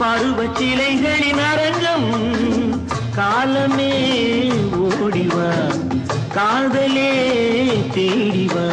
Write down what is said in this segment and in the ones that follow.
பருவச்சிலைகளின் அரங்கம் காலமே ஓடிவா காதலே தேடிவா.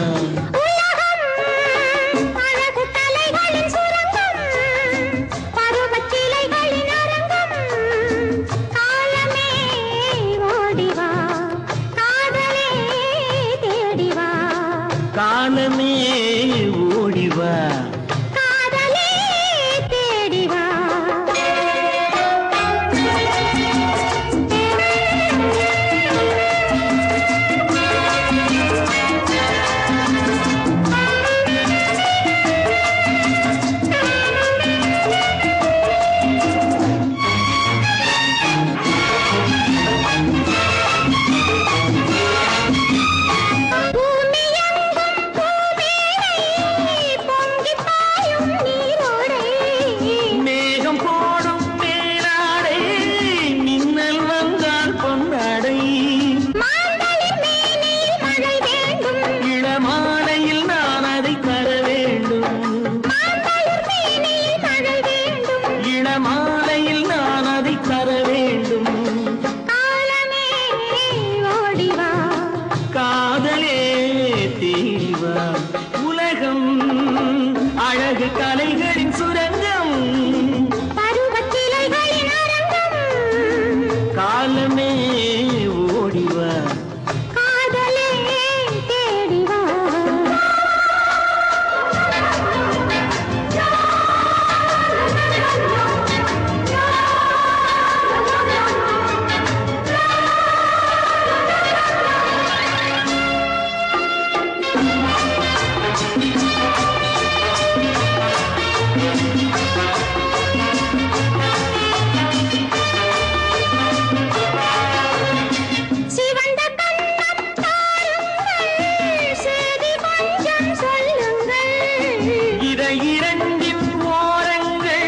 இரண்டின் ஓரங்கள்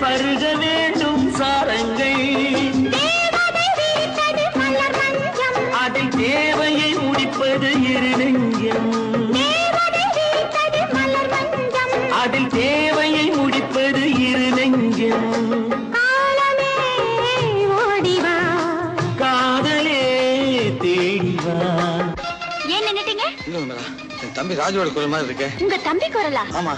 பருக வேண்டும் சாரங்கள். அதை தேவையை முடிப்பது இருநெஞ்சம் அதில் தேவை என்னட்டீங்க? இல்ல மேடம் என் தம்பி ராஜுவோட குரல் மாதிரி இருக்கு. உங்க தம்பி குரலா? ஆமா.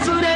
Censura